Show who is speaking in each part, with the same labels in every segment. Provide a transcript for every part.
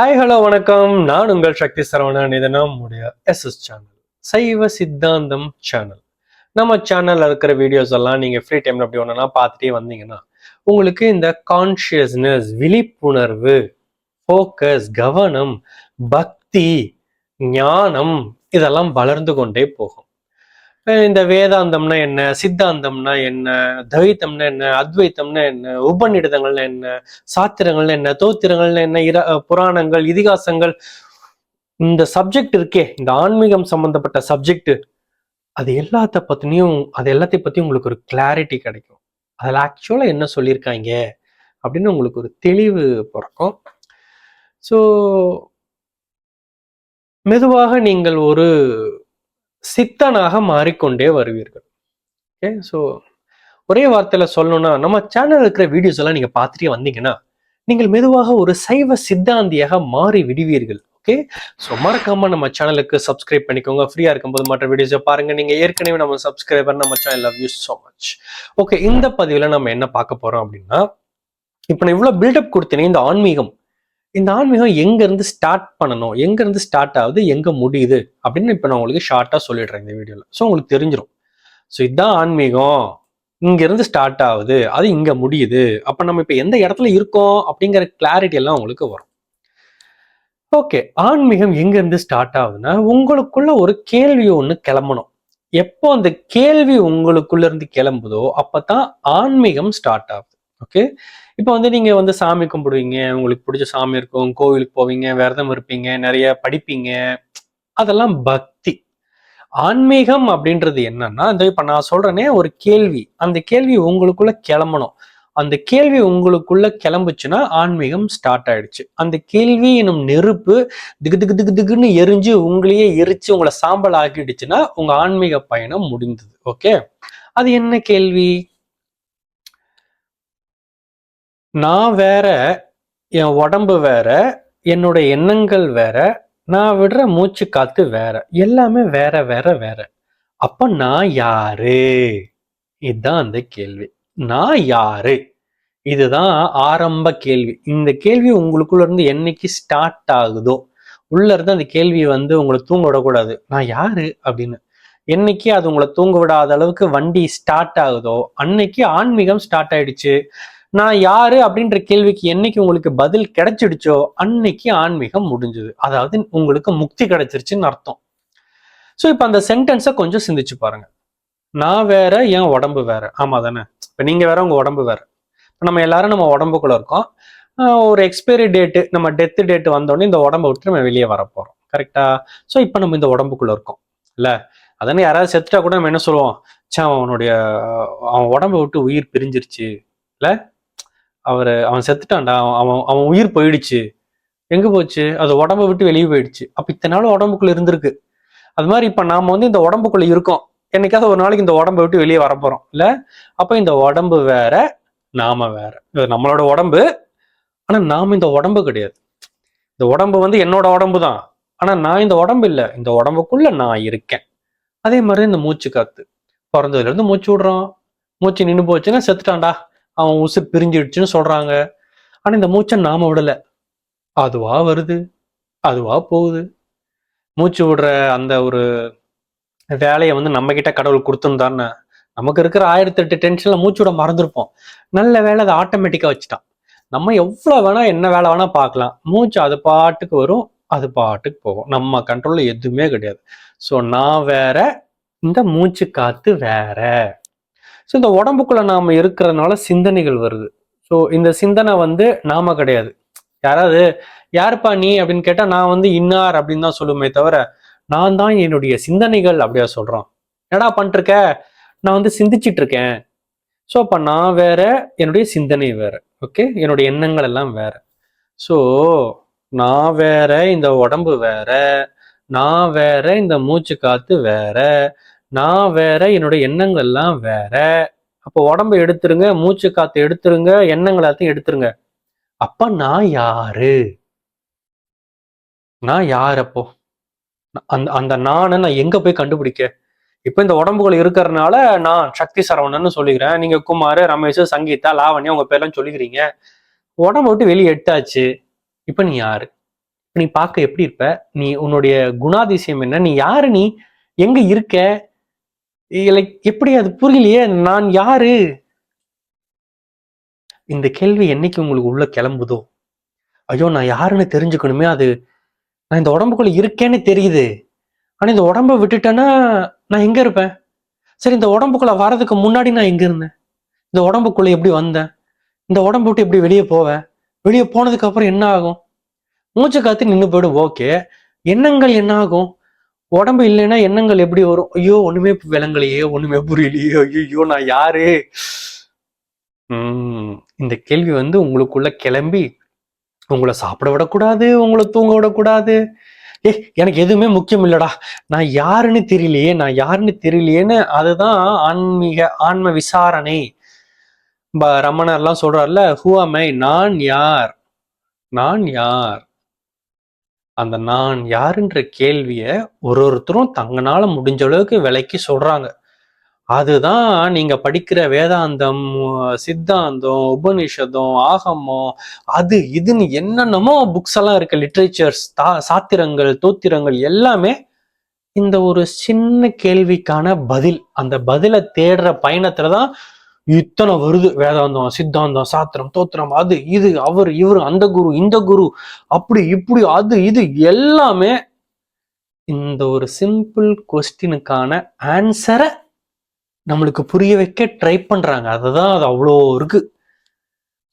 Speaker 1: Hi hello வணக்கம். நான் உங்கள் சக்தி சரவணன். இது நம்முடைய எஸ்எஸ் சேனல் சைவ சித்தாந்தம் சேனல் நம்ம சேனல்ல இருக்கிற வீடியோஸ் எல்லாம் நீங்க ஃப்ரீ டைம்ல அப்படி ஒன்றுனா பார்த்துட்டே வந்தீங்கன்னா உங்களுக்கு இந்த கான்ஷியஸ்னஸ் விழிப்புணர்வு ஃபோக்கஸ் கவனம் பக்தி ஞானம் இதெல்லாம் வளர்ந்து கொண்டே போகும். இந்த வேதாந்தம்னா என்ன சித்தாந்தம்னா என்ன துவைத்தம்னா என்ன அத்வைத்தம்னா என்ன உபநிடதங்கள்னா என்ன சாத்திரங்கள்னா என்ன தோத்திரங்கள்னா என்ன இர புராணங்கள் இதிகாசங்கள் இந்த சப்ஜெக்ட் இருக்கே இந்த ஆன்மீகம் சம்பந்தப்பட்ட சப்ஜெக்ட் அது எல்லாத்த பத்தினியும் அது எல்லாத்தையும் பத்தியும் உங்களுக்கு ஒரு கிளாரிட்டி கிடைக்கும். அதில் ஆக்சுவலாக என்ன சொல்லியிருக்காங்க அப்படின்னு உங்களுக்கு ஒரு தெளிவு பிறக்கும். ஸோ மெதுவாக நீங்கள் ஒரு சித்தனாக மாறிக்கொண்டே வருவீர்கள். ஓகே ஸோ ஒரே வார்த்தையில் சொல்லணும்னா நம்ம சேனல் இருக்கிற வீடியோஸ் எல்லாம் நீங்க பார்த்துட்டே வந்தீங்கன்னா நீங்கள் மெதுவாக ஒரு சைவ சித்தாந்தியாக மாறி விடுவீர்கள். ஓகே ஸோ மறக்காம நம்ம சேனலுக்கு சப்ஸ்கிரைப் பண்ணிக்கோங்க. ஃப்ரீயா இருக்கும்போது மற்ற வீடியோஸை பாருங்க. நீங்க ஏற்கனவே நம்ம சப்ஸ்கிரைபர் நம்ம channel love you so much okay இந்த பதிவில் நம்ம என்ன பார்க்க போறோம் அப்படின்னா இப்போ நான் இவ்வளோ பில்டப் கொடுத்தேனே இந்த ஆன்மீகம். இந்த ஆன்மீகம் எங்க இருந்து ஸ்டார்ட் பண்ணணும்? எங்க இருந்து ஸ்டார்ட் ஆகுது? எங்க முடியுது? அப்படின்னு இப்போ நான் உங்களுக்கு ஷார்ட்டா சொல்லிடுறேன் இந்த வீடியோல ஸோ உங்களுக்கு தெரிஞ்சிடும் ஸோ இதுதான் ஆன்மீகம். இங்க இருந்து ஸ்டார்ட் ஆகுது. அது இங்க முடியுது. அப்ப நம்ம இப்போ எந்த இடத்துல இருக்கோம்? அப்படிங்கிற கிளாரிட்டி எல்லாம் உங்களுக்கு வரும். ஓகே ஆன்மீகம் எங்கேருந்து ஸ்டார்ட் ஆகுதுன்னா உங்களுக்குள்ள ஒரு கேள்வி ஒன்று கிளம்பணும். எப்போ அந்த கேள்வி உங்களுக்குள்ள இருந்து கிளம்புதோ அப்பதான் ஆன்மீகம் ஸ்டார்ட் ஆகுது. ஓகே இப்போ வந்து நீங்க வந்து சாமி கும்பிடுவீங்க உங்களுக்கு பிடிச்ச சாமி இருக்கும் கோவிலுக்கு போவீங்க விரதம் இருப்பீங்க நிறைய படிப்பீங்க. அதெல்லாம் பக்தி. ஆன்மீகம் அப்படின்றது என்னன்னா இந்த இப்ப நான் சொல்றேனே ஒரு கேள்வி. அந்த கேள்வி உங்களுக்குள்ள கிளம்பணும். அந்த கேள்வி உங்களுக்குள்ள கிளம்புச்சுன்னா ஆன்மீகம் ஸ்டார்ட் ஆயிடுச்சு. அந்த கேள்வி எனும் நெருப்பு திகு திகு திகு திகுன்னு எரிஞ்சு உங்களையே எரிச்சு உங்களை சாம்பல் ஆக்கிடுச்சுன்னா உங்க ஆன்மீக பயணம் முடிந்தது. ஓகே அது என்ன கேள்வி? நான் வேற என் உடம்பு வேற என்னோட எண்ணங்கள் வேற நான் விடுற மூச்சு காத்து வேற எல்லாமே வேற வேற வேற. அப்ப நான் யாரு? இதுதான் அந்த கேள்வி. நான் யாரு? இதுதான் ஆரம்ப கேள்வி. இந்த கேள்வி உங்களுக்குள்ள இருந்து என்னைக்கு ஸ்டார்ட் ஆகுதோ உள்ள இருந்து அந்த கேள்வி வந்து உங்களை தூங்க விடக்கூடாது. நான் யாரு அப்படின்னு. என்னைக்கு அது உங்களை தூங்க விடாத அளவுக்கு வண்டி ஸ்டார்ட் ஆகுதோ அன்னைக்கு ஆன்மீகம் ஸ்டார்ட் ஆயிடுச்சு. நான் யாரு அப்படின்ற கேள்விக்கு என்னைக்கு உங்களுக்கு பதில் கிடைச்சிடுச்சோ அன்னைக்கு ஆன்மீகம் முடிஞ்சது. அதாவது உங்களுக்கு முக்தி கிடைச்சிருச்சுன்னு அர்த்தம். ஸோ இப்போ அந்த சென்டென்ஸை கொஞ்சம் சிந்திச்சு பாருங்க. நான் வேற என் உடம்பு வேற. ஆமா தானே இப்போ நீங்க வேற உங்க உடம்பு வேற. இப்போ நம்ம எல்லாரும் நம்ம உடம்புக்குள்ள இருக்கோம். ஒரு எக்ஸ்பைரி டேட்டு நம்ம டெத் டேட் வந்தோடனே இந்த உடம்பை விட்டு நம்ம வெளியே வர போறோம். கரெக்டா ஸோ இப்போ நம்ம இந்த உடம்புக்குள்ள இருக்கோம். இல்ல? அதனால யாராவது செத்துட்டா கூட நம்ம என்ன சொல்லுவோம்? சே அவனுடைய அவன் உடம்பை விட்டு உயிர் பிரிஞ்சிருச்சு. இல்லை? அவர் அவன் செத்துட்டான்டா அவன் அவன் அவன் உயிர் போயிடுச்சு. எங்க போச்சு? அது உடம்ப விட்டு வெளியே போயிடுச்சு. அப்ப இத்தனை நாள் உடம்புக்குள்ள இருந்திருக்கு. அது மாதிரி இப்ப நாம வந்து இந்த உடம்புக்குள்ள இருக்கோம். என்னைக்காவது ஒரு நாளைக்கு இந்த உடம்பை விட்டு வெளியே வர போறோம். இல்ல? அப்ப இந்த உடம்பு வேற நாம வேற. நம்மளோட உடம்பு ஆனா நாம இந்த உடம்பு கிடையாது. இந்த உடம்பு வந்து என்னோட உடம்பு தான். ஆனா நான் இந்த உடம்பு இல்லை. இந்த உடம்புக்குள்ள நான் இருக்கேன். அதே மாதிரி இந்த மூச்சு காத்து. பிறந்ததுல இருந்து மூச்சு விடுறோம் மூச்சு நின்று போச்சுன்னா செத்துட்டான்டா. அவன் உசுர் பிரிஞ்சிடுச்சுன்னு சொல்றாங்க. ஆனா இந்த மூச்சை நாம விடல. அதுவா வருது. அதுவா போகுது. மூச்சு விடுற அந்த ஒரு வேலையை வந்து நம்ம கிட்ட கடவுள் கொடுத்துருந்தான்னு நமக்கு இருக்கிற ஆயிரத்தி எட்டு டென்ஷன்ல மூச்சு விட மறந்துருப்போம். நல்ல வேலை அதை ஆட்டோமேட்டிக்கா வச்சுட்டான். நம்ம எவ்வளவு வேணா என்ன வேலை வேணா பார்க்கலாம். மூச்சு அது பாட்டுக்கு வரும் அது பாட்டுக்கு போகும். நம்ம கண்ட்ரோல்ல எதுவுமே கிடையாது. ஸோ நான் வேற இந்த மூச்சு காத்து வேற. ஸோ இந்த உடம்புக்குள்ள நாம இருக்கிறதுனால சிந்தனைகள் வருது. ஸோ இந்த சிந்தனை வந்து நாம கிடையாது. யாராவது யாருப்பா நீ? அப்படின்னு கேட்டால் நான் வந்து இன்னார் அப்படின்னு தான் சொல்லுமே தவிர நான் தான் என்னுடைய சிந்தனைகள் அப்படியா சொல்கிறோம் என்னடா பண்ணிருக்க நான் வந்து சிந்திச்சிட்டு இருக்கேன் ஸோ அப்போ நான் வேற என்னுடைய சிந்தனை வேற. ஓகே என்னுடைய எண்ணங்கள் எல்லாம் வேற. ஸோ நான் வேற இந்த உடம்பு வேற. நான் வேற இந்த மூச்சு காத்து வேற. நான் வேற என்னுடைய எண்ணங்கள் எல்லாம் வேற. அப்போ உடம்பை எடுத்துருங்க மூச்சு காத்து எடுத்துருங்க எண்ணங்கள் எல்லாத்தையும் எடுத்துருங்க. அப்ப நான் யாரு? நான் யார் அப்போ? அந்த அந்த நானை நான் எங்க போய் கண்டுபிடிக்க? இப்ப இந்த உடம்புக்குள்ள இருக்கிறதுனால நான் சக்தி சரவணன்னு சொல்லிக்கிறேன். நீங்க குமார் ரமேஷ் சங்கீதா லாவண்யா உங்க பேர்லாம் சொல்லிக்கிறீங்க. உடம்பு விட்டு வெளியே எட்டாச்சு. இப்ப நீ யாரு? நீ பார்க்க எப்படி இருப்ப? நீ உன்னுடைய குணாதிசயம் என்ன? நீ யாரு? நீ எங்க இருக்க? லைக் எப்படி அது புரியலையே? நான் யாரு? இந்த கேள்வி என்னைக்கு உங்களுக்கு உள்ள கிளம்புதோ? ஐயோ நான் யாருன்னு தெரிஞ்சுக்கணுமே. அது நான் இந்த உடம்புக்குள்ள இருக்கேன்னு தெரியுது. ஆனா இந்த உடம்ப விட்டுட்டேன்னா நான் எங்க இருப்பேன்? சரி இந்த உடம்புக்குள்ள வர்றதுக்கு முன்னாடி நான் எங்க இருந்தேன்? இந்த உடம்புக்குள்ள எப்படி வந்தேன்? இந்த உடம்பு விட்டு எப்படி வெளியே போவேன்? வெளியே போனதுக்கு அப்புறம் என்ன ஆகும்? மூச்சு காத்து நின்று போயிடும். ஓகே. எண்ணங்கள் என்ன ஆகும்? உடம்பு இல்லைன்னா எண்ணங்கள் எப்படி வரும்? ஐயோ ஒண்ணுமே விளங்கலையே ஒண்ணுமே புரியலையே ஐயோ நான் யாரு? உம் இந்த கேள்வி வந்து உங்களுக்குள்ள கிளம்பி உங்களை சாப்பிட விடக்கூடாது உங்களை தூங்க விடக்கூடாது. ஏ எனக்கு எதுவுமே முக்கியம் இல்லடா. நான் யாருன்னு தெரியலையே நான் யாருன்னு தெரியலையேன்னு அதுதான் ஆன்மீக ஆன்ம விசாரணை. ப- ரமணர்லாம் சொல்றாருல ஹூ அமை நான் யார்? நான் யார்? அந்த நான் யாருன்ற கேள்வியை ஒரு ஒருத்தரும் தங்கனால முடிஞ்ச அளவுக்கு விலைக்கு சொல்றாங்க. அதுதான் நீங்க படிக்கிற வேதாந்தம் சித்தாந்தம் உபனிஷதம் ஆகமம் அது இதுன்னு என்னென்னமோ புக்ஸ் எல்லாம் இருக்கு. லிட்ரேச்சர்ஸ் தா சாத்திரங்கள் தோத்திரங்கள் எல்லாமே இந்த ஒரு சின்ன கேள்விக்கான பதில் அந்த பதிலை தேடுற பயணத்துல தான் இத்தனை வருது வேதாந்தம் சித்தாந்தம் சாத்திரம் தோத்திரம் அது இது அவர் இவர் அந்த குரு இந்த குரு அப்படி இப்படி அது இது எல்லாமே இந்த ஒரு சிம்பிள் கொஸ்டினுக்கான ஆன்சரை நம்மளுக்கு புரிய வைக்க ட்ரை பண்றாங்க. அதுதான் அது அவ்வளோ இருக்கு.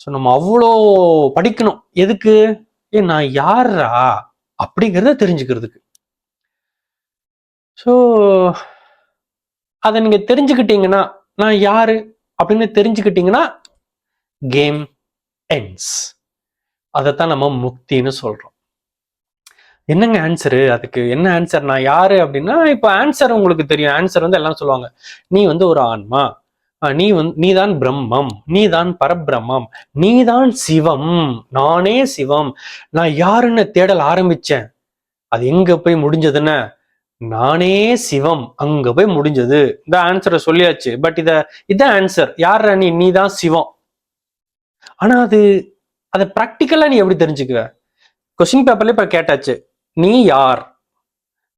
Speaker 1: ஸோ நம்ம அவ்வளோ படிக்கணும். எதுக்கு? ஏ நான் யாரா அப்படிங்கிறத தெரிஞ்சுக்கிறதுக்கு. ஸோ அதை நீங்க தெரிஞ்சுக்கிட்டீங்கன்னா நான் யாரு? அப்படின்னு தெரிஞ்சுக்கிட்டீங்கன்னா கேம் என்ஸ் அதைத்தான் நம்ம முக்தின்னு சொல்றோம். என்னங்க ஆன்சரு அதுக்கு என்ன ஆன்சர் நான் யாரு அப்படின்னா இப்போ ஆன்சர் உங்களுக்கு தெரியும். ஆன்சர் வந்து எல்லாம் சொல்லுவாங்க. நீ வந்து ஒரு ஆன்மா. அஹ் நீ வந்து நீதான் பிரம்மம். நீதான் பரபிரம்மம். நீதான் சிவம். நானே சிவம். நான் யாருன்னு தேடல் ஆரம்பிச்சேன். அது எங்க போய் முடிஞ்சதுன்னு? நானே சிவம். அங்க போய் முடிஞ்சது. இந்த ஆன்சரை சொல்லியாச்சு. பட் இத இதான் ஆன்சர் யார் நீ? தான் சிவம். ஆனா அது அதை ப்ராக்டிக்கலா நீ எப்படி தெரிஞ்சுக்குவ? கொஸ்டின் பேப்பர்ல இப்ப கேட்டாச்சு. நீ யார்?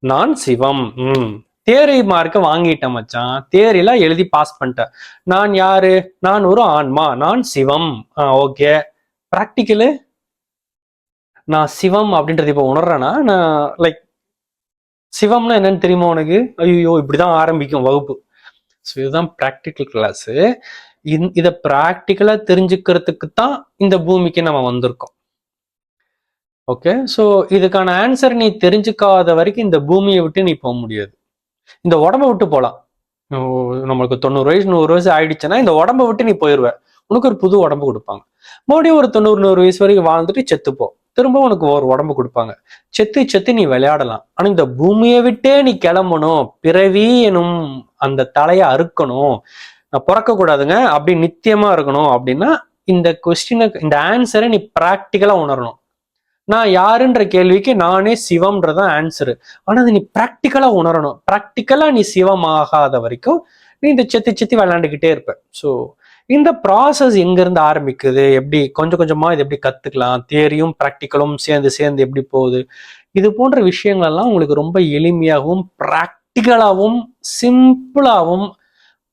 Speaker 1: நான் சிவம். ம். தேரி மார்க்க வாங்கிட்டேன் மச்சான். தேரிலாம் எழுதி பாஸ் பண்ணிட்டேன். நான் யாரு? நான் ஒரு ஆன்மா. நான் சிவம். ஓகே ப்ராக்டிக்கலு நான் சிவம் அப்படின்றது இப்போ உணர்றேன்னா நான் லைக் சிவம்னா என்னன்னு தெரியுமா உனக்கு? ஐயோ இப்படிதான் ஆரம்பிக்கும் வகுப்பு. ஸோ இதுதான் ப்ராக்டிக்கல் கிளாஸு இதை ப்ராக்டிக்கலா தெரிஞ்சுக்கிறதுக்கு தான் இந்த பூமிக்கு நம்ம வந்திருக்கோம். ஓகே ஸோ இதுக்கான ஆன்சர் நீ தெரிஞ்சுக்காத வரைக்கும் இந்த பூமியை விட்டு நீ போக முடியாது. இந்த உடம்ப விட்டு போகலாம் நம்மளுக்கு தொண்ணூறு வயசு நூறு வயசு ஆயிடுச்சுன்னா இந்த உடம்ப விட்டு நீ போயிடுவ உனக்கு ஒரு புது உடம்பு கொடுப்பாங்க. மறுபடியும் ஒரு தொண்ணூறு நூறு வயசு வரைக்கும் வாழ்ந்துட்டு செத்துப்போம் திரும்ப உனக்கு ஒரு உடம்பு கொடுப்பாங்க. செத்து செத்து நீ விளையாடலாம். ஆனா இந்த பூமியை விட்டே நீ கிளம்பணும். பிறவி எனும் அந்த தலையை அறுக்கணும். நான் பிறக்க கூடாதுங்க அப்படி நித்தியமா இருக்கணும் அப்படின்னா இந்த கொஸ்டினுக்கு இந்த ஆன்சரை நீ ப்ராக்டிக்கலா உணரணும். நான் யாருன்ற கேள்விக்கு நானே சிவம்ன்றதான் ஆன்சரு ஆனா அது நீ ப்ராக்டிக்கலா உணரணும். ப்ராக்டிக்கலா நீ சிவம் ஆகாத வரைக்கும் நீ இந்த செத்தி செத்தி விளையாண்டுக்கிட்டே இருப்ப. ஸோ இந்த ப்ராசஸ் எங்கேருந்து ஆரம்பிக்குது? எப்படி கொஞ்சம் கொஞ்சமாக இது எப்படி கற்றுக்கலாம் தியரியும் ப்ராக்டிக்கலும் சேர்ந்து சேர்ந்து எப்படி போகுது? இது போன்ற விஷயங்கள் எல்லாம் உங்களுக்கு ரொம்ப எளிமையாகவும் ப்ராக்டிக்கலாகவும் சிம்பிளாகவும்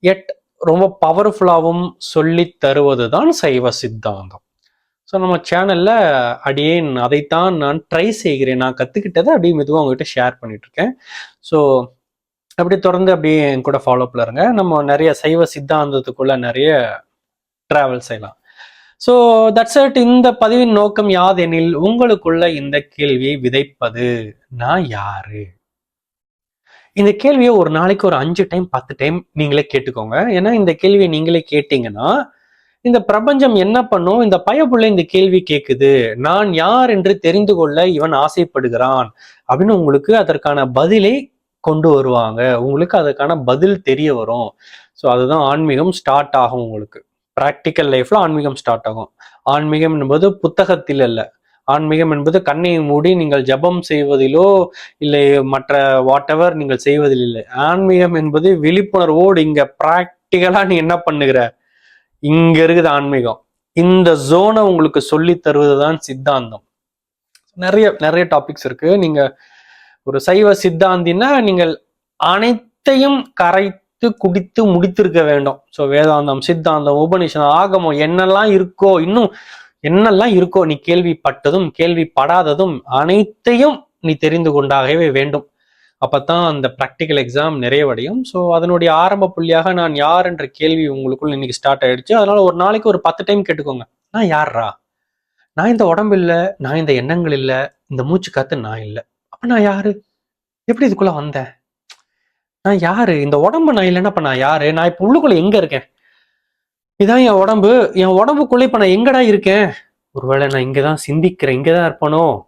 Speaker 1: எட் ரொம்ப பவர்ஃபுல்லாகவும் சொல்லி தருவது தான் சைவ சித்தாந்தம். ஸோ நம்ம சேனலில் அடியேன் அதைத்தான் நான் ட்ரை செய்கிறேன். நான் கற்றுக்கிட்டதை அப்படியே மெதுவாக உங்ககிட்ட ஷேர் பண்ணிட்டு இருக்கேன். ஸோ அப்படி தொடர்ந்து அப்படியே என் கூட ஃபாலோப்பில் இருங்க. நம்ம நிறைய சைவ சித்தாந்தத்துக்குள்ள நிறைய டிராவல் செய்யலாம். ஸோ தட்ஸ் இட் இந்த பதிவின் நோக்கம் யாதெனில் உங்களுக்குள்ள இந்த கேள்வியை விதைப்பது. நான் யாரு? இந்த கேள்வியை ஒரு நாளைக்கு ஒரு அஞ்சு டைம் பத்து டைம் நீங்களே கேட்டுக்கோங்க. ஏன்னா இந்த கேள்வியை நீங்களே கேட்டீங்கன்னா இந்த பிரபஞ்சம் என்ன பண்ணும்? இந்த பயப்புள்ள இந்த கேள்வி கேட்குது நான் யார் என்று தெரிந்து கொள்ள இவன் ஆசைப்படுகிறான். அப்படின்னு உங்களுக்கு அதற்கான பதிலை கொண்டு வருவாங்க. உங்களுக்கு அதற்கான பதில் தெரிய வரும். ஸோ அதுதான் ஆன்மீகம் ஸ்டார்ட் ஆகும் உங்களுக்கு. ப்ராக்டிக்கல் லைஃப்ல ஆன்மீகம் ஸ்டார்ட் ஆகும். ஆன்மீகம் என்பது புத்தகத்தில் அல்ல. ஆன்மீகம் என்பது கண்ணை மூடி நீங்கள் ஜபம் செய்வதிலோ இல்லை மற்ற வாட் எவர் நீங்கள் செய்வதில் இல்லை. ஆன்மீகம் என்பது விழிப்புணர்வோடு இங்க ப்ராக்டிக்கலா நீ என்ன பண்ணுகிற? இங்க இருக்குது ஆன்மீகம். இந்த ஜோனை உங்களுக்கு சொல்லி தருவதுதான் சித்தாந்தம். நிறைய நிறைய டாபிக்ஸ் இருக்கு. நீங்க ஒரு சைவ சித்தாந்தின்னா நீங்கள் அனைத்தையும் கரைத்து குடித்து முடித்திருக்க வேண்டும். ஸோ வேதாந்தம் சித்தாந்தம் உபனிஷதம் ஆகமம் என்னெல்லாம் இருக்கோ இன்னும் என்னெல்லாம் இருக்கோ நீ கேள்விப்பட்டதும் கேள்விப்படாததும் அனைத்தையும் நீ தெரிந்து கொண்டாகவே வேண்டும். அப்பதான் அந்த ப்ராக்டிக்கல் எக்ஸாம் நிறைவடையும். ஸோ அதனுடைய ஆரம்ப புள்ளியாக நான் யார் என்ற கேள்வி உங்களுக்குள்ள இன்னைக்கு ஸ்டார்ட் ஆயிடுச்சு. அதனால ஒரு நாளைக்கு ஒரு பத்து டைம் கேட்டுக்கோங்க. நான் யார்ரா நான் இந்த உடம்பு இல்லை நான் இந்த எண்ணங்கள் இல்லை இந்த மூச்சு காத்து நான் இல்லை. அப்ப நான் யாரு? எப்படி இதுக்குள்ள வந்தேன்? நான் யாரு? இந்த உடம்பு நான் இல்லைன்னா இப்ப நான் யாரு? நான் இப்ப உள்ளுக்குள்ள எங்க இருக்கேன்? இதான் என் உடம்பு. என் உடம்புக்குள்ள இப்ப நான் எங்கடா இருக்கேன்? ஒருவேளை நான் இங்கதான் சிந்திக்கிறேன். இங்கதான் இருப்பனோ?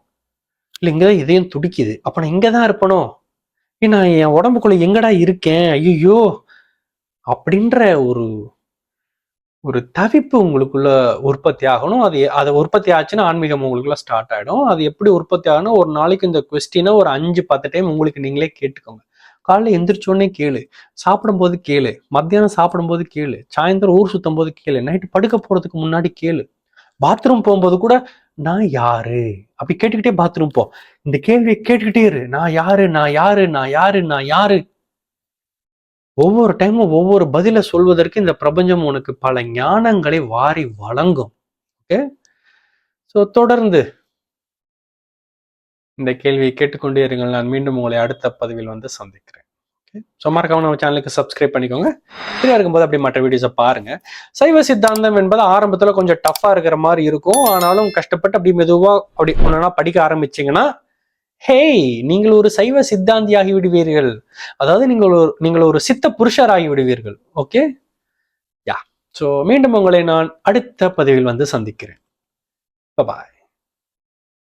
Speaker 1: இல்ல இங்கதான் இதயம் துடிக்குது. அப்ப நான் இங்கதான் இருப்பனோ? நான் என் உடம்புக்குள்ள எங்கடா இருக்கேன்? ஐயோ அப்படின்ற ஒரு ஒரு தவிப்பு உங்களுக்குள்ள உற்பத்தி ஆகணும். அது அதை உற்பத்தி ஆச்சுன்னா ஆன்மீகம் உங்களுக்குள்ள ஸ்டார்ட் ஆகிடும் அது எப்படி உற்பத்தி ஆகணும் ஒரு நாளைக்கு இந்த கொஸ்டினை ஒரு அஞ்சு பத்து டைம் உங்களுக்கு நீங்களே கேட்டுக்கோங்க. காலையில் எந்திரிச்சோடனே கேளு. சாப்பிடும்போது கேளு. மத்தியானம் சாப்பிடும்போது கேளு. சாயந்தரம் ஊர் சுத்தும் போது கேளு. நைட்டு படுக்க போகிறதுக்கு முன்னாடி கேளு. பாத்ரூம் போகும்போது கூட நான் யாரு? அப்படி கேட்டுக்கிட்டே பாத்ரூம் போ. இந்த கேள்வியை கேட்டுக்கிட்டே இரு. நான் யாரு? நான் யாரு? நான் யாரு? நான் யாரு? ஒவ்வொரு டைமும் ஒவ்வொரு பதில சொல்வதற்கு இந்த பிரபஞ்சம் உனக்கு பல ஞானங்களை வாரி வழங்கும். ஓகே ஸோ தொடர்ந்து இந்த கேள்வியை கேட்டுக்கொண்டே இருங்கள். நான் மீண்டும் உங்களை அடுத்த பதிவில் வந்து சந்திக்கிறேன். ஓகே ஸோ மறக்காம நம்ம சேனலுக்கு சப்ஸ்கிரைப் பண்ணிக்கோங்க. ஃப்ரீயாக இருக்கும்போது அப்படி மற்ற வீடியோஸை பாருங்க. சைவ சித்தாந்தம் என்பது ஆரம்பத்தில் கொஞ்சம் டஃப்பாக இருக்கிற மாதிரி இருக்கும். ஆனாலும் கஷ்டப்பட்டு அப்படி மெதுவாக அப்படி ஒன்றுனா படிக்க ஆரம்பிச்சிங்கன்னா ஹேய் நீங்கள் ஒரு சைவ சித்தாந்தியாகி விடுவீர்கள். அதாவது நீங்கள் ஒரு நீங்கள் ஒரு சித்த புருஷராகி விடுவீர்கள். ஓகே யா ஸோ மீண்டும் உங்களை நான் அடுத்த பதிவில் வந்து சந்திக்கிறேன். பாய்